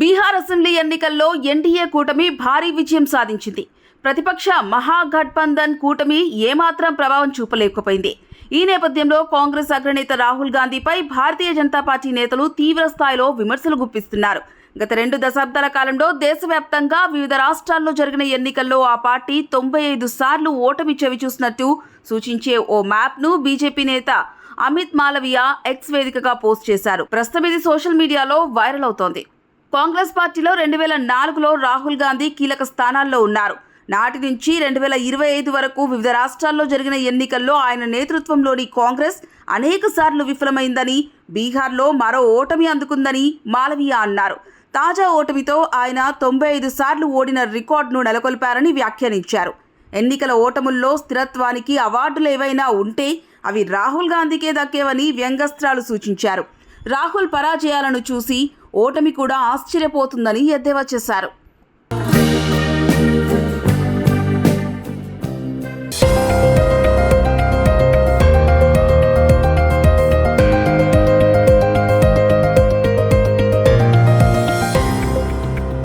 Bihar assembly ఎన్నికల్లో NDA కూటమి భారీ విజయం సాధించింది. ప్రతిపక్ష మహాగఠబంధన్ కూటమి ఏమాత్రం ప్రభావం చూపలేకపోయింది. ఈ నేపథ్యంలో కాంగ్రెస్ అగ్రనేత రాహుల్ గాంధీపై భారతీయ జనతా పార్టీ నేతలు తీవ్ర స్థాయిలో విమర్శలు గుప్పిస్తున్నారు. గత రెండు దశాబ్దాల కాలంలో దేశవ్యాప్తంగా వివిధ రాష్ట్రాల్లో జరిగిన ఎన్నికల్లో ఆ పార్టీ తొంభై ఐదు సార్లు ఓటమి చవిచూసినట్టు సూచించే ఓ మ్యాప్ను బీజేపీ నేత అమిత్ మాలవియా ఎక్స్ వేదికగా పోస్ట్ చేశారు. ప్రస్తుతం ఇది సోషల్ మీడియాలో వైరల్ అవుతోంది. కాంగ్రెస్ పార్టీలో రెండు వేల నాలుగులో రాహుల్ గాంధీ కీలక స్థానాల్లో ఉన్నారు. నాటి నుంచి రెండు వేల ఇరవై ఐదు వరకు వివిధ రాష్ట్రాల్లో జరిగిన ఎన్నికల్లో ఆయన నేతృత్వంలోని కాంగ్రెస్ అనేక సార్లు విఫలమైందని బీహార్లో మరో ఓటమి అందుకుందని మాలవీయ అన్నారు. తాజా ఓటమితో ఆయన తొంభై ఐదు సార్లు ఓడిన రికార్డును నెలకొల్పారని వ్యాఖ్యానించారు. ఎన్నికల ఓటముల్లో స్థిరత్వానికి అవార్డులు ఏవైనా ఉంటే అవి రాహుల్ గాంధీకే దక్కేవని వ్యంగ్యస్త్రాలు సూచించారు. రాహుల్ పరాజయాలను చూసి ఓటమి కూడా ఆశ్చర్యపోతుందని ఎద్దేవా చేశారు.